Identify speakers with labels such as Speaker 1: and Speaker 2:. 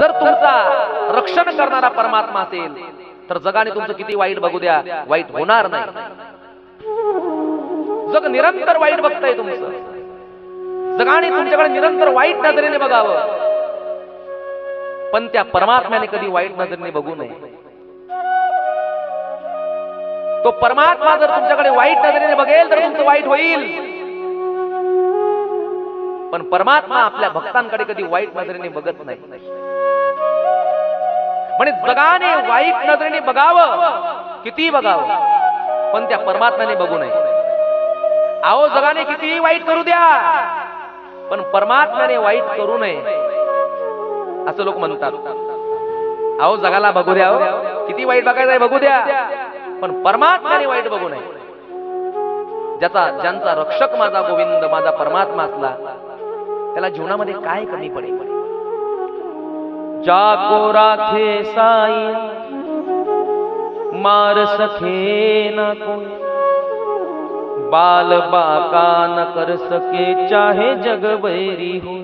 Speaker 1: जर तुमचा रक्षण करणारा परमात्मा असेल तर जगाने तुमचं किती वाईट बघू द्या वाईट होणार नाही. जग निरंतर वाईट बघताय तुमचं. जगाने तुमच्याकडे निरंतर वाईट नजरेने बघावं. पण त्या परमात्म्याने कधी वाईट नजरेने बघू नये. तो परमात्मा जर तुमच्याकडे वाईट नजरेने बघेल तर तुमचं वाईट होईल. पण परमात्मा आपल्या भक्तांकडे कधी वाईट नजरेने बघत नाही. म्हणजे जगाने वाईट नजरेने बघावं किती बघावं पण त्या परमात्म्याने बघू नये. आहो जगाने कितीही वाईट करू द्या पण परमात्म्याने वाईट करू नये. असं लोक म्हणतात. अहो जगाला बघू द्या हो. किती वाईट बघायचं आहे बघू द्या पण परमात्म्याने वाईट बघू नये. ज्याचा ज्यांचा रक्षक माझा गोविंद माझा परमात्मा असला त्याला जीवनामध्ये काय कमी पडेल?
Speaker 2: जाको राखे साई, मार सके न कोई। बाल बाका न कर सके, चाहे जग बैरी हो